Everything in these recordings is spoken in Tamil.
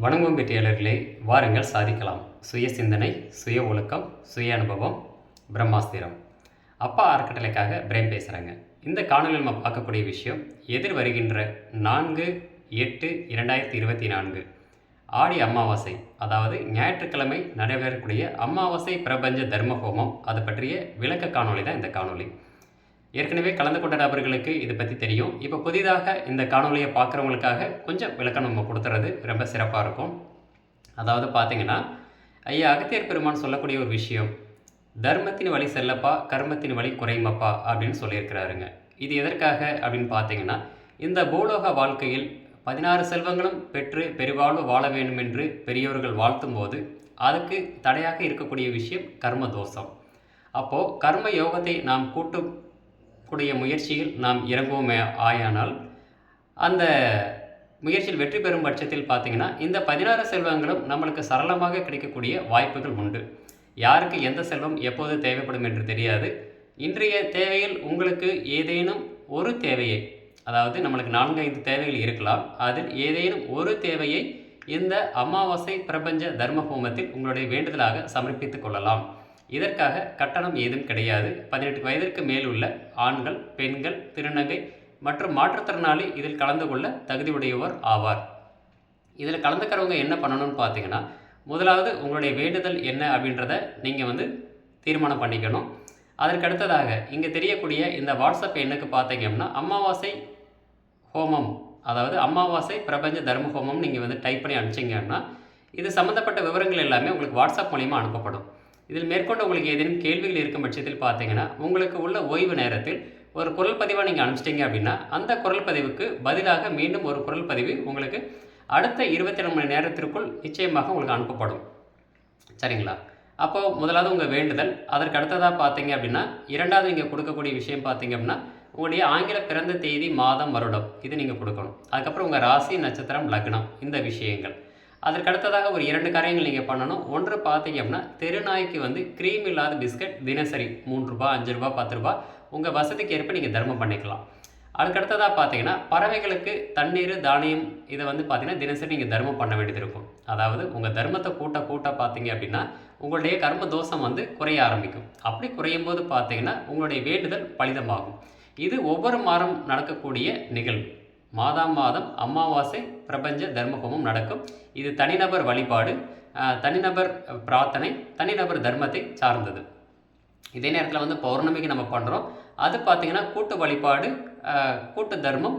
வணங்கும் வெற்றியாளர்களே வாருங்கள் சாதிக்கலாம். சுய சிந்தனை சுய ஒழுக்கம் சுய அனுபவம் பிரம்மாஸ்திரம். அப்பா அறக்கட்டளைக்காக பிரேம் பேசுகிறேங்க இந்த காணொலியில் நம்ம பார்க்கக்கூடிய விஷயம் எதிர் வருகின்ற நான்கு எட்டு இரண்டாயிரத்தி இருபத்தி நான்கு. ஆடி அமாவாசை அதாவது ஞாயிற்றுக்கிழமை நடைபெறக்கூடிய அமாவாசை பிரபஞ்ச தர்ம ஹோமம் அது பற்றிய விளக்க காணொளி தான் இந்த காணொளி. ஏற்கனவே கலந்து கொண்ட நபர்களுக்கு இதை பற்றி தெரியும். இப்போ புதிதாக இந்த காணொலியை பார்க்குறவங்களுக்காக கொஞ்சம் விளக்கம் நம்ம கொடுத்துறது ரொம்ப சிறப்பாக இருக்கும். அதாவது பார்த்தீங்கன்னா ஐயா அகத்தியர் பெருமான் சொல்லக்கூடிய ஒரு விஷயம் தர்மத்தின் வழி செல்லப்பா கர்மத்தின் வழி குறைமப்பா அப்படின்னு சொல்லியிருக்கிறாருங்க. இது எதற்காக அப்படின்னு பார்த்தீங்கன்னா இந்த பூலோக வாழ்க்கையில் பதினாறு செல்வங்களும் பெற்று பெருவாழ்வு வாழ வேண்டும் என்று பெரியோர்கள் வாழ்த்தும் போது அதுக்கு தடையாக இருக்கக்கூடிய விஷயம் கர்ம தோஷம் அப்போது கர்ம யோகத்தை நாம் கூட்டு கூடிய முயற்சியில் நாம் இறங்குவோமே ஆயானால் அந்த முயற்சியில் வெற்றி பெறும் பட்சத்தில் பார்த்திங்கன்னா இந்த பதினாறு செல்வங்களும் நம்மளுக்கு சரளமாக கிடைக்கக்கூடிய வாய்ப்புகள் உண்டு. யாருக்கு எந்த செல்வம் எப்போது தேவைப்படும் என்று தெரியாது. இன்றைய தேவையில் உங்களுக்கு ஏதேனும் ஒரு தேவையை அதாவது நம்மளுக்கு நான்கு ஐந்து தேவைகள் இருக்கலாம். அதில் ஏதேனும் ஒரு தேவையை இந்த அமாவாசை பிரபஞ்ச தர்ம ஹோமத்தில் உங்களுடைய வேண்டுதலாக சமர்ப்பித்துக் கொள்ளலாம். இதற்காக கட்டணம் ஏதும் கிடையாது. பதினெட்டு வயதிற்கு மேல் உள்ள ஆண்கள் பெண்கள் திருநங்கை மற்றும் மாற்றுத்திறனாளி இதில் கலந்து கொள்ள தகுதியுடையவர் ஆவார். இதில் கலந்துக்கிறவங்க என்ன பண்ணணும்னு பார்த்தீங்கன்னா முதலாவது உங்களுடைய வேண்டுதல் என்ன அப்படின்றத நீங்கள் வந்து தீர்மானம் பண்ணிக்கணும். அதற்கு அடுத்ததாக இங்கே தெரியக்கூடிய இந்த வாட்ஸ்அப் எண்ணுக்கு பார்த்தீங்க அப்படின்னா அமாவாசை ஹோமம் அதாவது அமாவாசை பிரபஞ்ச தர்ம ஹோமம் நீங்கள் வந்து டைப் பண்ணி அனுப்பிச்சிங்கன்னா இது சம்மந்தப்பட்ட விவரங்கள் எல்லாமே உங்களுக்கு வாட்ஸ்அப் மூலிமா அனுப்பப்படும். இதில் மேற்கொண்டு உங்களுக்கு ஏதேனும் கேள்விகள் இருக்கும் பட்சத்தில் பார்த்தீங்கன்னா உங்களுக்கு உள்ள ஓய்வு நேரத்தில் ஒரு குரல் பதிவாக நீங்கள் அனுப்பிச்சிட்டிங்க அப்படின்னா அந்த குரல் பதிவுக்கு பதிலாக மீண்டும் ஒரு குரல் பதிவு உங்களுக்கு அடுத்த இருபத்தி ரெண்டு மணி நேரத்திற்குள் நிச்சயமாக உங்களுக்கு அனுப்பப்படும். சரிங்களா? அப்போது முதலாவது உங்கள் வேண்டுதல் அதற்கு அடுத்ததாக பார்த்தீங்க அப்படின்னா இரண்டாவது நீங்கள் கொடுக்கக்கூடிய விஷயம் பார்த்தீங்க அப்படின்னா உங்களுடைய ஆங்கில பிறந்த தேதி மாதம் வருடம் இது நீங்கள் கொடுக்கணும். அதுக்கப்புறம் உங்கள் ராசி நட்சத்திரம் லக்னம் இந்த விஷயங்கள். அதற்கு அடுத்ததாக ஒரு இரண்டு காரியங்கள் நீங்கள் பண்ணணும். ஒன்று பார்த்தீங்க அப்படின்னா தெருநாய்க்கு வந்து க்ரீம் இல்லாத பிஸ்கட் தினசரி மூன்று ரூபா அஞ்சு ரூபா பத்து ரூபா உங்கள் வசதிக்கு ஏற்ப நீங்கள் தர்மம் பண்ணிக்கலாம். அதுக்கடுத்ததாக பார்த்தீங்கன்னா பறவைகளுக்கு தண்ணீர் தானியம் இதை வந்து பார்த்தீங்கன்னா தினசரி நீங்கள் தர்மம் பண்ண வேண்டியது இருக்கும். அதாவது உங்கள் தர்மத்தை கூட்ட கூட்ட பார்த்தீங்க அப்படின்னா உங்களுடைய கர்ம தோஷம் வந்து குறைய ஆரம்பிக்கும். அப்படி குறையும் போது பார்த்தீங்கன்னா உங்களுடைய வேண்டுதல் பலிதமாகும். இது ஒவ்வொரு மாதம் நடக்கக்கூடிய நிகழ்வு. மாதம் மாதம் அமாவாசை பிரபஞ்ச தர்மஹோமம் நடக்கும். இது தனிநபர் வழிபாடு தனிநபர் பிரார்த்தனை தனிநபர் தர்மத்தை சார்ந்தது. இதே நேரத்தில் வந்து பௌர்ணமிக்கு நம்ம பண்ணுறோம் அது பார்த்திங்கன்னா கூட்டு வழிபாடு கூட்டு தர்மம்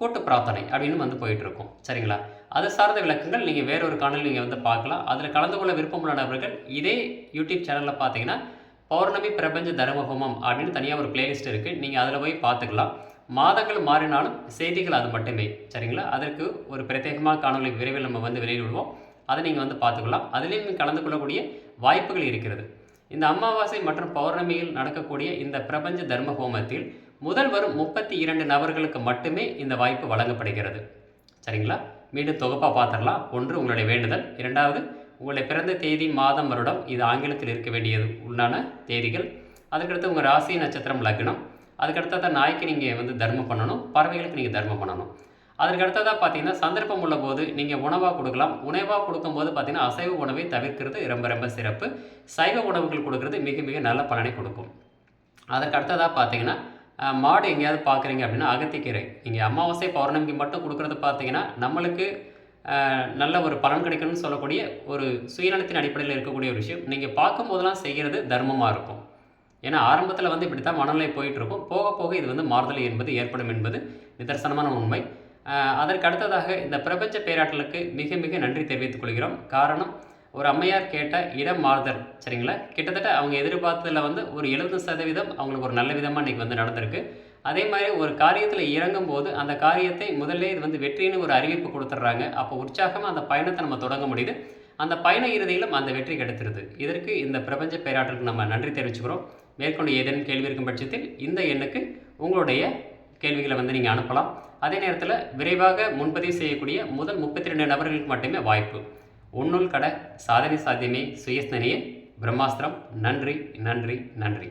கூட்டு பிரார்த்தனை அப்படின்னு வந்து போயிட்டுருக்கோம். சரிங்களா? அது சார்ந்த விளக்கங்கள் நீங்கள் வேறொரு காணொலி நீங்கள் வந்து பார்க்கலாம். அதில் கலந்து கொள்ள விருப்பமுள்ள நபர்கள் இதே யூடியூப் சேனலில் பார்த்தீங்கன்னா பௌர்ணமி பிரபஞ்ச தர்மஹோமம் அப்படின்னு தனியாக ஒரு பிளேலிஸ்ட் இருக்குது நீங்கள் அதில் போய் பார்த்துக்கலாம். மாதங்கள் மாறினாலும் செய்திகள் அது மட்டுமே. சரிங்களா? அதற்கு ஒரு பிரத்யேகமாக காணொலி விரைவில் நம்ம வந்து வெளியிடுவோம். அதை நீங்கள் வந்து பார்த்துக்கலாம். அதுலேயும் கலந்து கொள்ளக்கூடிய வாய்ப்புகள் இருக்கிறது. இந்த அமாவாசை மற்றும் பௌர்ணமியில் நடக்கக்கூடிய இந்த பிரபஞ்ச தர்ம ஹோமத்தில் முதல் வரும் முப்பத்தி இரண்டு நபர்களுக்கு மட்டுமே இந்த வாய்ப்பு வழங்கப்படுகிறது. சரிங்களா? மீண்டும் தொகுப்பாக பார்த்துடலாம். ஒன்று உங்களுடைய வேண்டுதல். இரண்டாவது உங்களுடைய பிறந்த தேதி மாதம் வருடம் இது ஆங்கிலத்தில் இருக்க வேண்டியது உண்டான தேதிகள். அதுக்கடுத்து உங்கள் ராசி நட்சத்திரம் லக்னம். அதுக்கடுத்ததாக நாய்க்கு நீங்கள் வந்து தர்மம் பண்ணணும் பறவைகளுக்கு நீங்கள் தர்மம் பண்ணணும். அதற்கு அடுத்ததாக பார்த்தீங்கன்னா சந்தர்ப்பம் உள்ள போது நீங்கள் உணவாக கொடுக்கலாம். உணவாக கொடுக்கும்போது பார்த்தீங்கன்னா அசைவ உணவை தவிர்க்கிறது ரொம்ப ரொம்ப சிறப்பு. சைவ உணவுகள் கொடுக்கறது மிக மிக நல்ல பலனை கொடுக்கும். அதற்கு அடுத்ததாக பார்த்தீங்கன்னா மாடு எங்கேயாவது பார்க்குறீங்க அப்படின்னா அகத்திக்கீரை. நீங்கள் அமாவாசை பௌர்ணமிக்கு மட்டும் கொடுக்குறது பார்த்தீங்கன்னா நம்மளுக்கு நல்ல ஒரு பலன் கிடைக்கணும்னு சொல்லக்கூடிய ஒரு சுயநலத்தின் அடிப்படையில் இருக்கக்கூடிய ஒரு விஷயம். நீங்கள் பார்க்கும்போதெல்லாம் செய்கிறது தர்மமாக இருக்கும். ஏன்னா ஆரம்பத்தில் வந்து இப்படி தான் மனநிலை போயிட்டுருக்கும். போக போக இது வந்து மாறுதல் என்பது ஏற்படும் என்பது நிதர்சனமான உண்மை. அதற்கு அடுத்ததாக இந்த பிரபஞ்ச பேராற்றலுக்கு மிக மிக நன்றி தெரிவித்துக் கொள்கிறோம். காரணம் ஒரு அம்மையார் கேட்ட இடம் மாறுதல் சரிங்களா? கிட்டத்தட்ட அவங்க எதிர்பார்த்ததில் வந்து ஒரு எழுபது சதவீதம் அவங்களுக்கு ஒரு நல்ல விதமாக இன்றைக்கி வந்து நடந்திருக்கு. அதே மாதிரி ஒரு காரியத்தில் இறங்கும் போது அந்த காரியத்தை முதல்ல இது வந்து வெற்றின்னு ஒரு அறிவிப்பு கொடுத்துட்றாங்க அப்போ உற்சாகமாக அந்த பயணத்தை நம்ம தொடங்க முடியுது. அந்த பயண இறுதியிலும் அந்த வெற்றி கிடைத்திருது. இதற்கு இந்த பிரபஞ்ச பேராற்றலுக்கு நம்ம நன்றி தெரிவிச்சுக்கிறோம். மேற்கொண்டு ஏதேனும் கேள்வி இருக்கும் பட்சத்தில் இந்த எண்ணுக்கு உங்களுடைய கேள்விகளை வந்து நீங்கள் அனுப்பலாம். அதே நேரத்தில் விரைவாக முன்பதிவு செய்யக்கூடிய முதல் முப்பத்தி ரெண்டு நபர்களுக்கு மட்டுமே வாய்ப்பு. உன்னுள் கடை சாதனை சாத்தியமே சுயஸ்தனையே பிரம்மாஸ்திரம். நன்றி நன்றி நன்றி.